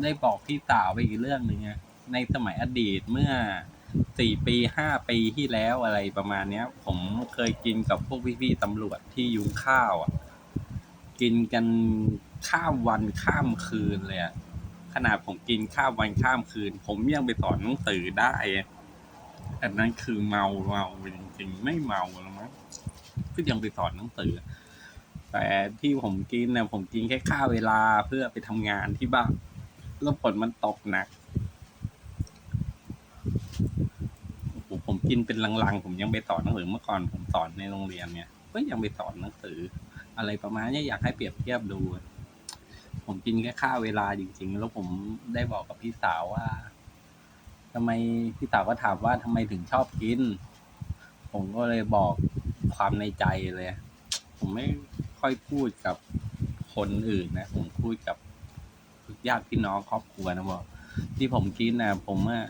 ได้บอกพี่สาวไปอีกเรื่องหนึ่งอะในสมัยอดีตเมื่อสี่ปีห้าปีที่แล้วอะไรประมาณเนี้ย ผมเคยกินกับพวกพี่ๆตำรวจที่ยุงข้าวอะ กินกันข้ามวันข้ามคืนเลยอะขนาดผมกินข้ามวันข้ามคืน ผมยังไปสอนหนังสือได้อันนั้นคือเมาเมาจริงๆไม่เมาแล้วมั้งก็ยังไปสอนหนังสือแต่ที่ผมกินเนี่ยผมกินแค่ค่าเวลาเพื่อไปทำงานที่บ้าน แล้วฝนมันตกหนักโอ้โหผมกินเป็นลังๆ ผมยังไปสอนหนังสือเมื่อก่อนผมสอนในโรงเรียนเนี่ยก็ยังไปสอนหนังสือ อะไรประมาณนี้อยากให้เปรียบเทียบดู ผมกินแค่ค่าเวลาจริง ๆ แล้วผมได้บอกกับพี่สาวว่าทำไมพี่สาวก็ถามว่าทำไมถึงชอบกิน ผมก็เลยบอกความในใจเลย ผมไม่ค่อยพูดกับคนอื่นนะ ผมพูดกับ ญาติพี่น้องครอบครัวนะบอกที่ผมกินนะผมอะ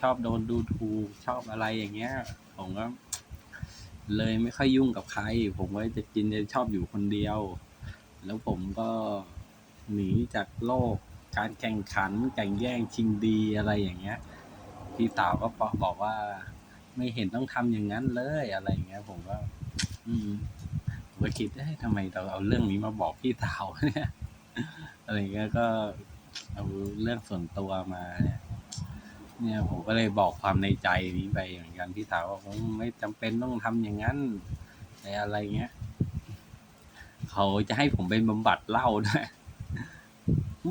ชอบโดนดูถูกชอบอะไรอย่างเงี้ย ผมก็เลยไม่ค่อยยุ่งกับใคร ผมก็จะกินจะชอบอยู่คนเดียว แล้วผมก็หนีจากโลกการแข่งขันแข่งแย่งชิงดีอะไรอย่างเงี้ย พี่สาวก็บอกว่า ไม่เห็นต้องทำอย่างนั้นเลยอะไรอย่างเงี้ย ผมก็ อืมผมก็คิดเอ้ทำไมเราเอาเรื่องนี้มาบอกพี่สาวเนี่ย อะไรเงี้ยก็เอาเรื่องส่วนตัวมาเนี่ยเนี่ยผมก็เลยบอกความในใจนี้ไปเหมือนกันพี่สาวว่าผมไม่จำเป็นต้องทำอย่างนั้นอะไรเงี้ยเขาจะให้ผมเป็นบำบัดเหล้าด้วย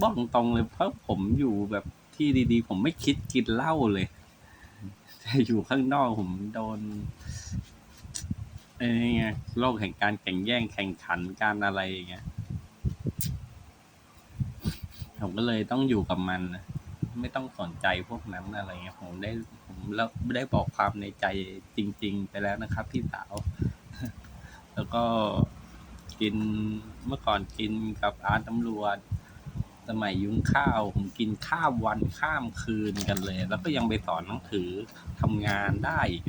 บอกตรงเลยเพราะผมอยู่แบบที่ดีๆ ผมไม่คิดกินเหล้าเลยแต่อยู่ข้างนอกผมโดนเอ้ยโลกแห่งการแข่งแย่งแข่งขันการอะไรอย่างเงี้ย ผมก็เลยต้องอยู่กับมันนะไม่ต้องสนใจพวกนั้นอะไรเงี้ยผมได้ผมแล้วได้บอกความในใจจริง ๆ ไปแล้วนะครับพี่สาว แล้วก็กินเมื่อก่อนกินกับอาตำรวจ สมัยยุ้งข้าว ผมกินข้ามวันข้ามคืนกันเลย แล้วก็ยังไปสอนหนังสือทำงานได้อีก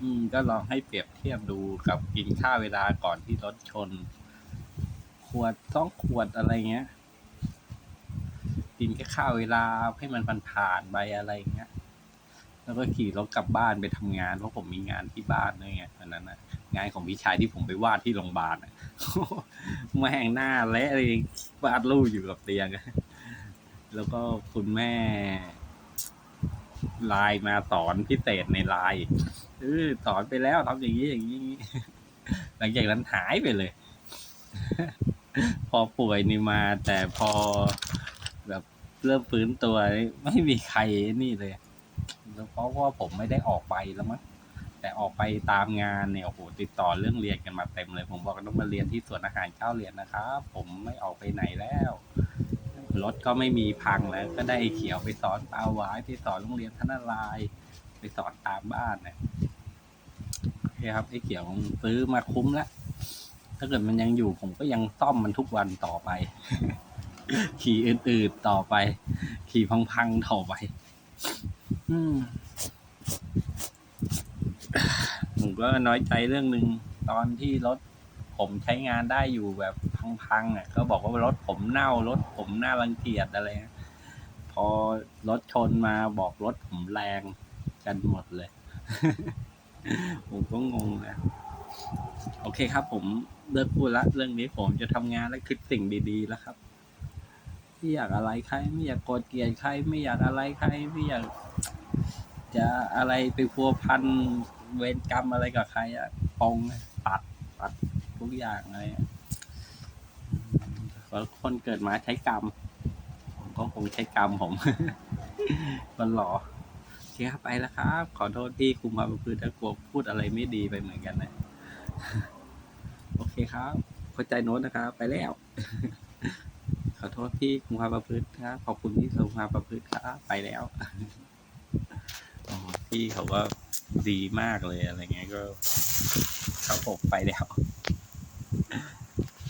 อืมก็ลองให้เปรียบเทียบดูกับกินข้าวเวลาก่อนที่รถชน ขวดสองขวดอะไรเงี้ย กินแค่ข้าวเวลาให้มันผ่านๆไปอะไรเงี้ย แล้วก็ขี่รถกลับบ้านไปทำงานเพราะผมมีงานที่บ้านด้วยไงตอนนั้นนะงานของพี่ชายที่ผมไปวาดที่โรงพยาบาลอะแม่งหน้าเละเลยวาดรูปอยู่กับเตียงแล้วก็คุณแม่ไลน์มาสอนพิเศษในไลน์เออสอนไปแล้วทำอย่างนี้อย่างนี้ หลังจากนั้นหายไปเลย พอป่วยนี่มา แต่พอ เริ่มฟื้นตัวนี่ไม่มีใครนี่เลยแล้วเพราะว่าผมไม่ได้ออกไปแล้วมั้งแต่ออกไปตามงานเนี่ยโอ้โหติดต่อเรื่องเรียนกันมาเต็มเลย ผมบอกต้องมาเรียนที่สวนอาหารเก้าเรียนนะครับผมไม่ออกไปไหนแล้วรถก็ไม่มีพังแล้ว ก็ได้เขียวไปสอนปาวหวายไปสอนโรงเรียนธนาราย ไปสอนตามบ้านเนี่ยครับไอ้เขียวซื้อมาคุ้มแล้วถ้าเกิดมันยังอยู่ผมก็ยังซ่อมมันทุกวันต่อไป ขี่อื่นๆต่อไป ขี่พังๆต่อไปผมก็น้อยใจเรื่องหนึ่งตอนที่รถผมใช้งานได้อยู่แบบพังๆอะ ก็บอกว่ารถผมเน่ารถผมน่ารังเกียจอะไรพอรถชนมาบอกรถผมแรงกันหมดเลย ผมก็งงนะโอเคครับ ผมเลิกพูดละเรื่องนี้ผมจะทำงานและคิดสิ่งดี ๆ แล้วครับ ไม่อยากอะไรใคร ไม่อยากโกรธเกลียดใคร ไม่อยากอะไรใคร ไม่อยาก จะอะไรไปพัวพันเวรกรรมอะไรกับใครอะปองตัดตัดทุกอย่างอะไรแล้วคนเกิดมาใช้กรรม ผมก็คงใช้กรรมผมมันหล่อเคครับไปแล้วครับ ขอโทษที่คุมความประพฤติถ้ากลัวพูดอะไรไม่ดีไปเหมือนกันนะ โอเคครับ เข้าใจโน้ตนะครับ ไปแล้ว ขอโทษที่คุมความประพฤติครับขอบคุณที่คุมความประพฤติครับไปแล้วพี่เขาก็ดีมากเลยอะไรเงี้ยก็เขาผมไปแล้ว